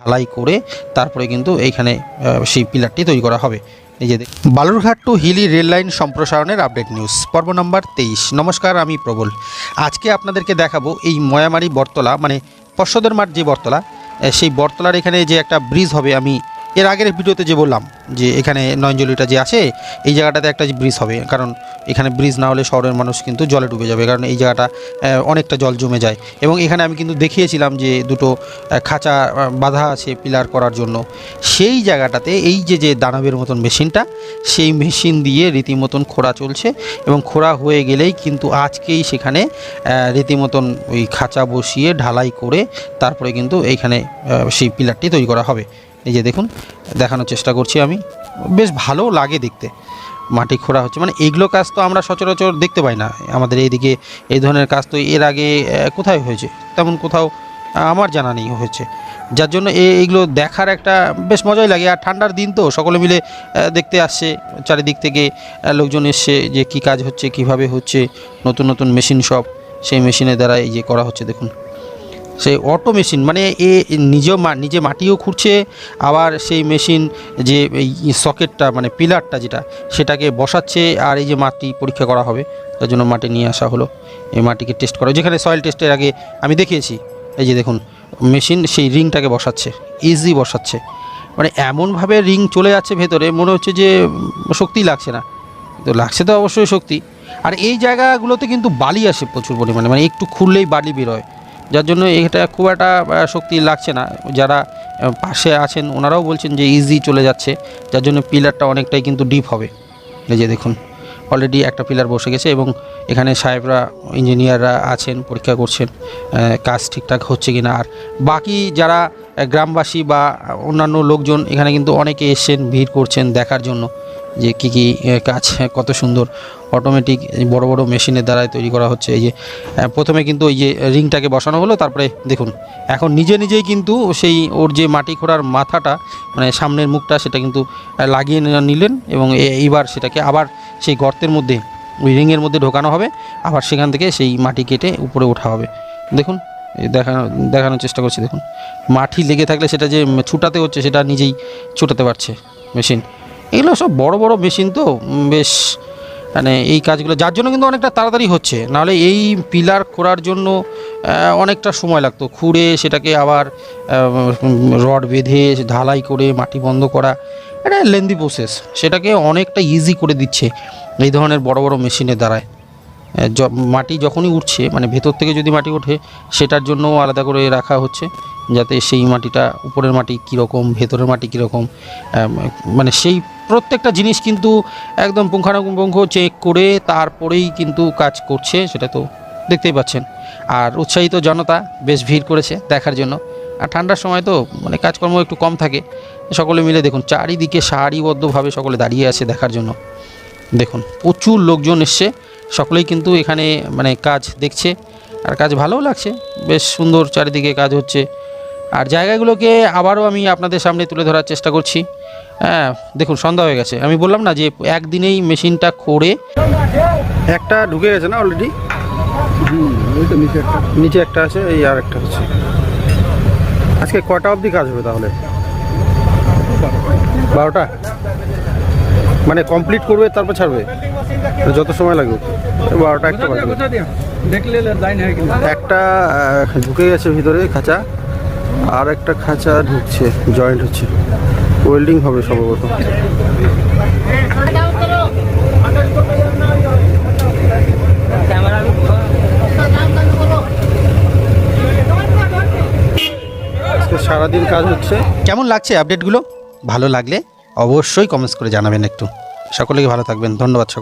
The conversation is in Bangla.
ঢালাই করে তারপরে কিন্তু এইখানে সেই পিলারটি তৈরি করা হবে। নিজেদের Balurghat to Hili rail line সম্প্রসারণের আপডেট নিউজ, পর্ব নম্বর তেইশ। নমস্কার, আমি প্রবল। আজকে আপনাদেরকে দেখাবো এই ময়ামারি বটতলা মানে পর্ষদের মাঠ যে বর্তলা সেই বটতলার এখানে যে একটা ব্রিজ হবে, আমি এর আগের ভিডিওতে যে বললাম যে এখানে নয়নজলিটা যে আছে, এই জায়গাটাতে একটা ব্রিজ হবে। কারণ এখানে ব্রিজ না হলে শহরের মানুষ কিন্তু জলে ডুবে যাবে। কারণ এই জায়গাটা অনেকটা জল জমে যায়। এবং এখানে আমি কিন্তু দেখিয়েছিলাম যে দুটো খাঁচা বাঁধা আছে পিলার করার জন্য। সেই জায়গাটাতে এই যে যে দানবের মতন মেশিনটা, সেই মেশিন দিয়ে রীতিমতন খোঁড়া চলছে এবং খোঁড়া হয়ে গেলেই কিন্তু আজকেই সেখানে রীতিমতন ওই খাঁচা বসিয়ে ঢালাই করে তারপরে কিন্তু এইখানে সেই পিলারটি তৈরি করা হবে। এই যে দেখুন, দেখানোর চেষ্টা করছি আমি। বেশ ভালো লাগে দেখতে। মাটি খোঁড়া হচ্ছে। মানে এইগুলো কাজ তো আমরা সচরাচর দেখতে পাই না। আমাদের এইদিকে এই ধরনের কাজ তো এর আগে কোথায় হয়েছে? তেমন কোথাও আমার জানা নেই হয়েছে। যার জন্য এইগুলো দেখার একটা বেশ মজাই লাগে। আর ঠান্ডার দিন তো সকলে মিলে দেখতে আসছে। চারিদিক থেকে লোকজন এসছে যে কি কাজ হচ্ছে, কীভাবে হচ্ছে, নতুন নতুন মেশিন সব সেই মেশিনের দ্বারা এই যে করা হচ্ছে। দেখুন সেই অটো মেশিন মানে এ নিজেও মা, নিজে মাটিও খুঁড়ছে, আবার সেই মেশিন যে এই সকেটটা মানে পিলারটা যেটা, সেটাকে বসাচ্ছে, আর এই যে মাটি পরীক্ষা করা হবে, তার জন্য মাটি নিয়ে আসা হলো। এই মাটিকে টেস্ট করা, যেখানে সয়েল টেস্টের আগে আমি দেখিয়েছি, এই যে দেখুন মেশিন সেই রিংটাকে বসাচ্ছে ইজি বসাচ্ছে। মানে এমনভাবে রিং চলে যাচ্ছে ভেতরে, মনে হচ্ছে যে শক্তি লাগছে না। তো লাগছে তো অবশ্যই শক্তি। আর এই জায়গাগুলোতে কিন্তু বালি আসে প্রচুর পরিমাণে মানে একটু খুললেই বালি বেরোয়। যার জন্য এটা খুব একটা শক্তি লাগছে না। যারা পাশে আছেন ওনারাও বলছেন যে ইজি চলে যাচ্ছে, যার জন্য পিলারটা অনেকটাই কিন্তু ডিপ হবে। এই যে দেখুন অলরেডি একটা পিলার বসে গেছে এবং এখানে সাহেবরা ইঞ্জিনিয়াররা আছেন, পরীক্ষা করছেন কাজ ঠিকঠাক হচ্ছে কিনা। আর বাকি যারা গ্রামবাসী বা অন্যান্য লোকজন এখানে কিন্তু অনেকে এসছেন, ভিড় করছেন দেখার জন্য। যে কী কী কাজ কত সুন্দর অটোমেটিক বড় বড় মেশিনের দ্বারাই তৈরি করা হচ্ছে। এই যে প্রথমে কিন্তু ওই যে রিংটাকে বসানো হলো, তারপরে দেখুন, এখন নিজে নিজেই কিন্তু সেই ওর যে মাটি খোঁড়ার মাথাটা মানে সামনের মুখটা সেটা কিন্তু লাগিয়ে নিলেন এবং এইবার সেটাকে আবার সেই গর্তের মধ্যে, ওই রিংয়ের মধ্যে ঢোকানো হবে, আবার সেখান থেকে সেই মাটি কেটে উপরে ওঠা হবে। দেখুন দেখানো দেখানোর চেষ্টা করছি, দেখুন। মাটি লেগে থাকলে সেটা যে ছুটাতে হচ্ছে, সেটা নিজেই ছুটাতে পারছে মেশিন এগুলো সব বড় বড় মেশিন তো বেশ মানে এই কাজগুলো, যার জন্য কিন্তু অনেকটা তাড়াতাড়ি হচ্ছে। নাহলে এই পিলার খোঁড়ার জন্য অনেকটা সময় লাগতো। খুঁড়ে সেটাকে আবার রড বেঁধে ঢালাই করে মাটি বন্ধ করা, এটা লেন্দি প্রসেস সেটাকে অনেকটা ইজি করে দিচ্ছে এই ধরনের বড় বড় মেশিনের দ্বারায়। মাটি যখনই উঠছে মানে ভেতর থেকে যদি মাটি ওঠে, সেটার জন্য আলাদা করে রাখা হচ্ছে। যাতে সেই মাটিটা উপরের মাটি কীরকম, ভেতরের মাটি কীরকম মানে সেই প্রত্যেকটা জিনিস কিন্তু একদম পুঙ্খানুপুঙ্খ চেক করে তারপরেই কিন্তু কাজ করছে, সেটা তো দেখতেই পাচ্ছেন। আর উৎসাহিত জনতা বেশ ভিড় করেছে দেখার জন্য। আর ঠান্ডার সময় তো মানে কাজকর্ম একটু কম থাকে। সকলে মিলে দেখুন, চারিদিকে সারিবদ্ধভাবে সকলে দাঁড়িয়ে আছে দেখার জন্য। দেখুন, প্রচুর লোকজন এসছে, সকলেই কিন্তু এখানে মানে কাজ দেখছে। আর কাজ ভালোও লাগছে, বেশ সুন্দর চারিদিকে কাজ হচ্ছে। আর জায়গাগুলোকে আবারও আমি আপনাদের সামনে তুলে ধরার চেষ্টা করছি। হ্যাঁ দেখুন সন্ধ্যা হয়ে গেছে। আমি বললাম না যে একদিনেই মেশিনটা করে একটা ঢুকে গেছে না অলরেডি নিচে একটা। আছে এই আর একটা আছে আজকে কটা অবধি কাজ হবে তাহলে? বারোটা। মানে কমপ্লিট করবে তারপর ছাড়বে? যত সময় লাগবে। বারোটা একটা হয় একটা ঢুকে গেছে ভিতরে খাঁচা। আর একটা খাঁচা ঢুকছে জয়েন্ট হচ্ছে। ওয়েল্ডিং হবে সম্ভবত। সারাদিন কাজ হচ্ছে। কেমন লাগছে আপডেটগুলো ভালো লাগলে অবশ্যই কমেন্টস করে জানাবেন একটু। সকলেকে ভালো থাকবেন। ধন্যবাদ সকল